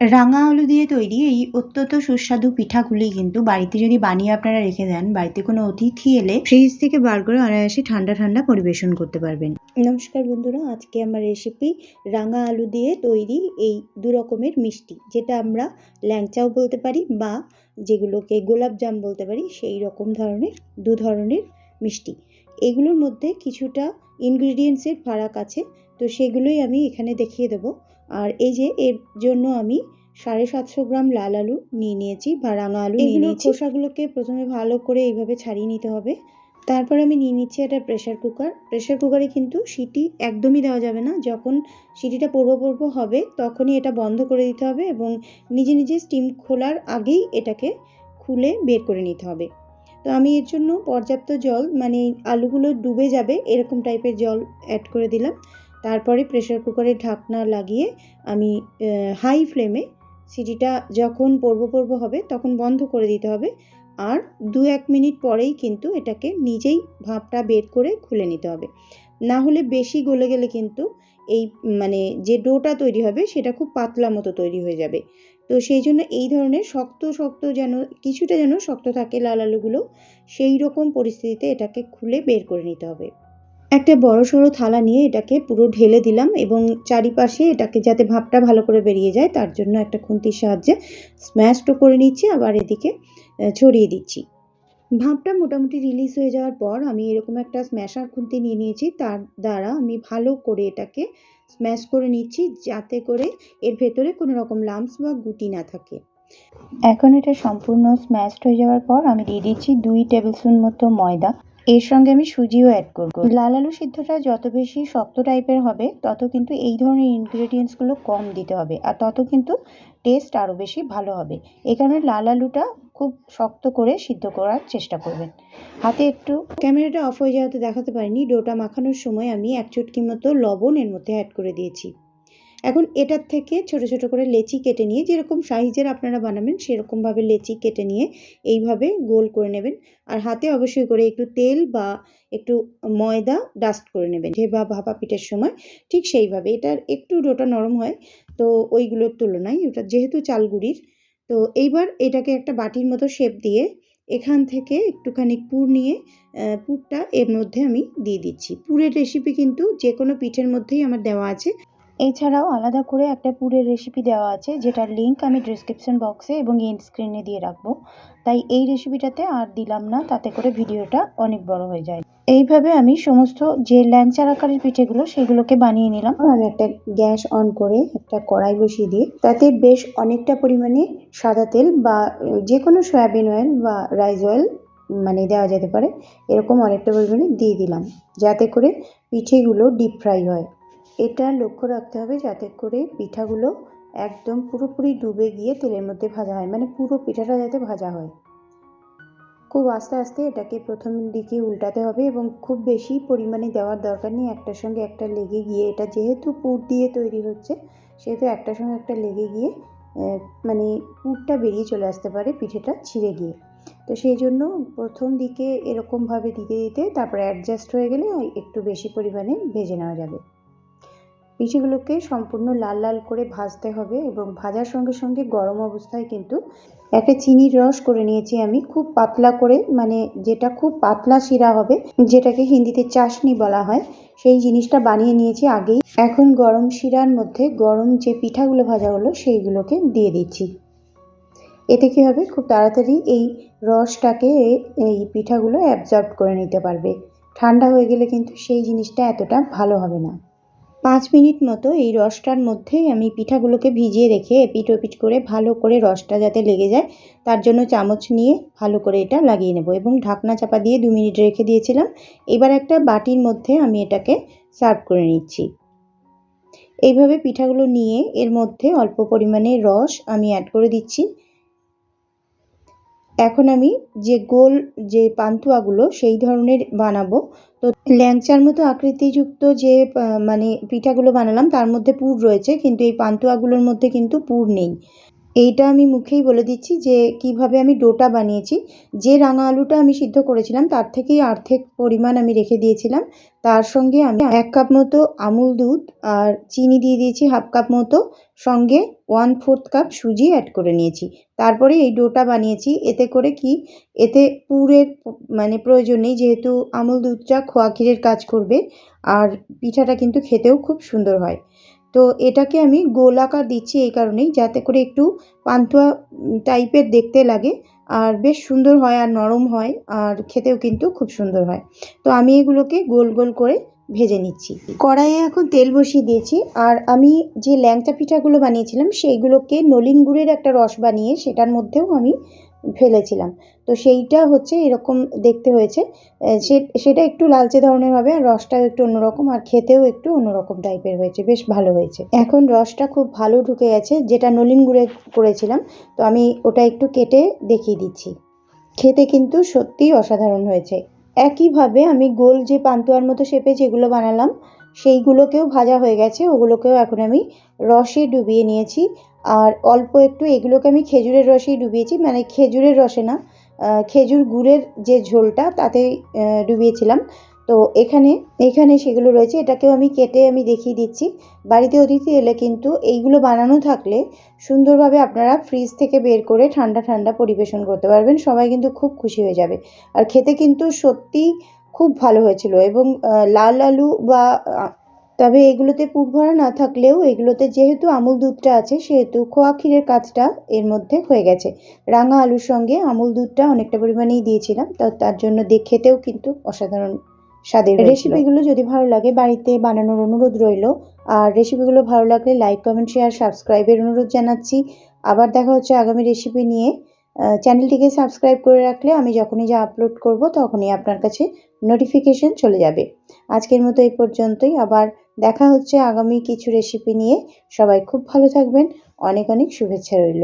রাঙা আলু দিয়ে তৈরি এই অত্যন্ত সুস্বাদু পিঠাগুলি কিন্তু বাড়িতে যদি বানিয়ে আপনারা রেখে দেন, বাড়িতে কোনো অতিথি এলে ফ্রিজ থেকে বার করে অনায়াসে ঠান্ডা ঠান্ডা পরিবেশন করতে পারবেন। নমস্কার বন্ধুরা, আজকে আমার রেসিপি রাঙা আলু দিয়ে তৈরি এই দু রকমের মিষ্টি, যেটা আমরা ল্যাংচাও বলতে পারি বা যেগুলোকে গোলাপ জাম বলতে পারি, সেই রকম ধরনের, দু ধরনের মিষ্টি। এগুলোর মধ্যে কিছুটা ইনগ্রিডিয়েন্টসের ফারাক আছে, তো সেগুলোই আমি এখানে দেখিয়ে দেবো। আর এই যে এর জন্য আমি সাড়ে সাতশো গ্রাম লাল আলু নিয়ে নিয়েছি বা রাঙা আলু নিয়ে নিয়েছি। খোসাগুলোকে প্রথমে ভালো করে এইভাবে ছাড়িয়ে নিতে হবে। তারপর আমি নিয়ে নিচ্ছি একটা প্রেশার কুকার। প্রেশার কুকারে কিন্তু সিটি একদমই দেওয়া যাবে না। যখন সিটিটা পূর্ব পূর্ব হবে তখনই এটা বন্ধ করে দিতে হবে এবং নিজে নিজে স্টিম খোলার আগেই এটাকে খুলে বের করে নিতে হবে। তো আমি এর জন্য পর্যাপ্ত জল মানে আলুগুলো ডুবে যাবে এরকম টাইপের জল অ্যাড করে দিলাম। তারপরে প্রেশার কুকারের ঢাকনা লাগিয়ে আমি হাই ফ্লেমে সিটিটা যখন পড়ব পড়ব হবে তখন বন্ধ করে দিতে হবে। আর দু এক মিনিট পরেই কিন্তু এটাকে নিজেই ভাপটা বের করে খুলে নিতে হবে। না হলে বেশি গলে গেলে কিন্তু এই মানে যে ডোটা তৈরি হবে সেটা খুব পাতলা মতো তৈরি হয়ে যাবে। তো সেই জন্য এই ধরনের শক্ত শক্ত যেন, কিছুটা যেন শক্ত থাকে লাল আলুগুলো, সেই রকম পরিস্থিতিতে এটাকে খুলে বের করে নিতে হবে। একটা বড় সড়ো থালা নিয়ে এটাকে পুরো ঢেলে দিলাম এবং চারিপাশে এটাকে যাতে ভাপটা ভালো করে বেরিয়ে যায়, তার জন্য একটা খুন্তির সাহায্যে স্ম্যাশও করে নিচ্ছি, আবার এদিকে ছড়িয়ে দিচ্ছি। ভাপটা মোটামুটি রিলিজ হয়ে যাওয়ার পর আমি এরকম একটা স্ম্যাশার খুন্তি নিয়ে নিয়েছি, তার দ্বারা আমি ভালো করে এটাকে স্ম্যাশ করে নিচ্ছি, যাতে করে এর ভেতরে কোনো রকম লাম্পস বা গুটি না থাকে। এখন এটা সম্পূর্ণ স্ম্যাশড হয়ে যাওয়ার পর আমি দিয়ে দিচ্ছি দুই টেবিল স্পুন মতো ময়দা। এর সঙ্গে আমি সুজিও অ্যাড করব। লাল আলু সিদ্ধটা যত বেশি শক্ত টাইপের হবে, তত কিন্তু এই ধরনের ইনগ্রেডিয়েন্টসগুলো কম দিতে হবে আর তত কিন্তু টেস্ট আরও বেশি ভালো হবে। এই কারণে লাল আলুটা খুব শক্ত করে সিদ্ধ করার চেষ্টা করবেন। হাতে একটু ক্যামেরাটা অফ হয়ে যাওয়াতে দেখাতে পারিনি। ডোটা মাখানোর সময় আমি এক চটকি মতো লবণ এর মধ্যে অ্যাড করে দিয়েছি। এখন এটার থেকে ছোট ছোট করে লেচি কেটে নিয়ে যেরকম সাইজের আপনারা বানাবেন, সেরকমভাবে লেচি কেটে নিয়ে এইভাবে গোল করে নেবেন। আর হাতে অবশ্যই করে একটু তেল বা একটু ময়দা ডাস্ট করে নেবেন। যে বা ভাপা পিঠের সময় ঠিক সেইভাবে। এটার একটু ডোটা নরম হয়, তো ওইগুলোর তুলনায় ওটা যেহেতু চালগুড়ির, তো এইবার এটাকে একটা বাটির মতো শেপ দিয়ে এখান থেকে একটুখানি পুর নিয়ে পুরটা এর মধ্যে আমি দিয়ে দিচ্ছি। পুরের রেসিপি কিন্তু যে কোনো পিঠের মধ্যেই আমার দেওয়া আছে। এছাড়াও আলাদা করে একটা পুরের রেসিপি দেওয়া আছে, যেটার লিঙ্ক আমি ডিসক্রিপশন বক্সে এবং এন্ড স্ক্রিনে দিয়ে রাখব। তাই এই রেসিপিটাতে আর দিলাম না, তাতে করে ভিডিওটা অনেক বড় হয়ে যায়। এইভাবে আমি সমস্ত যে ল্যাংচার আকারের পিঠেগুলো, সেগুলোকে বানিয়ে নিলাম। আমি একটা গ্যাস অন করে একটা কড়াই বসিয়ে দিয়ে, তাতে বেশ অনেকটা পরিমাণে সাদা তেল বা যে কোনো সয়াবিন অয়েল বা রাইস অয়েল মানে দেওয়া যেতে পারে, এরকম অনেকটা পরিমাণে দিয়ে দিলাম। যাতে করে পিঠেগুলো ডিপ ফ্রাই হয়। এটা লক্ষ্য রাখতে হবে যাতে করে পিঠাগুলো একদম পুরোপুরি ডুবে গিয়ে তেলের মধ্যে ভাজা হয় মানে পুরো পিঠাটা যাতে ভাজা হয়। খুব আস্তে আস্তে এটাকে প্রথম দিকে উল্টাতে হবে এবং খুব বেশি পরিমাণে দেওয়ার দরকার নেই, একটার সঙ্গে একটা লেগে গিয়ে। এটা যেহেতু পুর দিয়ে তৈরি হচ্ছে, সেহেতু একটার সঙ্গে একটা লেগে গিয়ে মানে পুরটা বেরিয়ে চলে আসতে পারে পিঠেটা ছিঁড়ে গিয়ে। তো সেই জন্য প্রথম দিকে এরকমভাবে দিতে দিতে তারপরে অ্যাডজাস্ট হয়ে গেলে একটু বেশি পরিমাণে ভেজে নেওয়া যাবে। পিঠেগুলোকে সম্পূর্ণ লাল লাল করে ভাজতে হবে এবং ভাজার সঙ্গে সঙ্গে গরম অবস্থায় কিন্তু একটা চিনির রস করে নিয়েছি আমি। খুব পাতলা করে মানে যেটা খুব পাতলা শিরা হবে, যেটাকে হিন্দিতে চাশনি বলা হয়, সেই জিনিসটা বানিয়ে নিয়েছি আগেই। এখন গরম শিরার মধ্যে গরম যে পিঠাগুলো ভাজা হলো সেইগুলোকে দিয়ে দিচ্ছি। এতে কী হবে? খুব তাড়াতাড়ি এই রসটাকে এই পিঠাগুলো অ্যাবজর্ব করে নিতে পারবে। ঠান্ডা হয়ে গেলে কিন্তু সেই জিনিসটা এতটা ভালো হবে না। পাঁচ মিনিট মতো এই রসটার মধ্যেই আমি পিঠাগুলোকে ভিজিয়ে রেখে এপিট ওপিট করে ভালো করে রসটা যাতে লেগে যায়, তার জন্য চামচ নিয়ে ভালো করে এটা লাগিয়ে নেব এবং ঢাকনা চাপা দিয়ে দু মিনিট রেখে দিয়েছিলাম। এবার একটা বাটির মধ্যে আমি এটাকে সার্ভ করে নিচ্ছি। এইভাবে পিঠাগুলো নিয়ে এর মধ্যে অল্প পরিমাণে রস আমি অ্যাড করে দিচ্ছি। এখন আমি যে গোল, যে পান্তুয়াগুলো সেই ধরনের বানাবো। তো ল্যাংচার মতো আকৃতিযুক্ত যে মানে পিঠাগুলো বানালাম, তার মধ্যে পুর রয়েছে, কিন্তু এই পান্তুয়াগুলোর মধ্যে কিন্তু পুর নেই। এইটা আমি মুখেই বলে দিচ্ছি যে কীভাবে আমি ডোটা বানিয়েছি। যে রাঙা আলুটা আমি সিদ্ধ করেছিলাম, তার থেকেই অর্ধেক পরিমাণ আমি রেখে দিয়েছিলাম। তার সঙ্গে আমি এক কাপ মতো আমুল দুধ আর চিনি দিয়ে দিয়েছি হাফ কাপ মতো। সঙ্গে ওয়ান ফোর্থ কাপ সুজি অ্যাড করে নিয়েছি। তারপরে এই ডোটা বানিয়েছি। এতে করে কি? এতে পুরের মানে প্রয়োজন নেই, যেহেতু আমুল দুধটা খোয়া ক্ষীরের কাজ করবে। আর পিঠাটা কিন্তু খেতেও খুব সুন্দর হয়। তো এটাকে আমি গোল আকার দিচ্ছি এই কারণেই, যাতে করে একটু পান্তুয়া টাইপের দেখতে লাগে। আর বেশ সুন্দর হয় আর নরম হয়, আর খেতেও কিন্তু খুব সুন্দর হয়। তো আমি এগুলোকে গোল গোল করে ভেজে নিচ্ছি। কড়াইয়ে এখন তেল বসিয়ে দিয়েছি। আর আমি যে ল্যাংচা পিঠাগুলো বানিয়েছিলাম, সেইগুলোকে নলিন গুড়ের একটা রস বানিয়ে সেটার মধ্যেও আমি ফেলেছিলাম। তো সেইটা হচ্ছে এরকম দেখতে হয়েছে। সেটা একটু লালচে ধরনের হবে আর রসটাও একটু অন্যরকম আর খেতেও একটু অন্যরকম টাইপের হয়েছে। বেশ ভালো হয়েছে। এখন রসটা খুব ভালো ঢুকে গেছে, যেটা নলিন গুড়ে করেছিলাম। তো আমি ওটা একটু কেটে দেখিয়ে দিচ্ছি। খেতে কিন্তু সত্যিই অসাধারণ হয়েছে। একইভাবে আমি গোল যে পান্তুয়ার মতো শেপে যেগুলো বানালাম সেইগুলোকেও ভাজা হয়ে গেছে, ওগুলোকেও এখন আমি রসে ডুবিয়ে নিয়েছি। আর অল্প একটু এগুলোকে আমি খেজুরের রসেই ডুবিয়েছি মানে খেজুরের রসে না খেজুর গুড়ের যে ঝোলটা তাতে ডুবিয়েছিলাম। তো এখানে এখানে সেগুলো রয়েছে, এটাকেও আমি কেটে আমি দেখিয়ে দিচ্ছি। বাড়িতে অতিথি এলে কিন্তু এইগুলো বানানো থাকলে সুন্দরভাবে আপনারা ফ্রিজ থেকে বের করে ঠান্ডা ঠান্ডা পরিবেশন করতে পারবেন, সবাই কিন্তু খুব খুশি হয়ে যাবে। আর খেতে কিন্তু সত্যিই খুব ভালো হয়েছিল এবং লাল আলু বা তবে এগুলোতে পুর ভরা না থাকলেও এগুলোতে যেহেতু আমুল দুধটা আছে, সেহেতু খোয়া ক্ষীরের কাজটা এর মধ্যে হয়ে গেছে। রাঙা আলুর সঙ্গে আমুল দুধটা অনেকটা পরিমাণেই দিয়েছিলাম, তো, তার জন্য খেতেও কিন্তু অসাধারণ স্বাদের রেসিপিগুলো যদি ভালো লাগে বাড়িতে বানানোর অনুরোধ রইল, আর রেসিপিগুলো ভালো লাগলে লাইক, কমেন্ট, শেয়ার, সাবস্ক্রাইবের অনুরোধ জানাচ্ছি। আবার দেখা হচ্ছে আগামী রেসিপি নিয়ে। চ্যানেলটিকে সাবস্ক্রাইব করে রাখলে আমি যখনই যা আপলোড করব তখনই আপনার কাছে নোটিফিকেশন চলে যাবে। আজকের মতো এই পর্যন্তই। আবার দেখা হচ্ছে আগামী কিছু রেসিপি নিয়ে। সবাই খুব ভালো থাকবেন। অনেক অনেক শুভেচ্ছা রইল।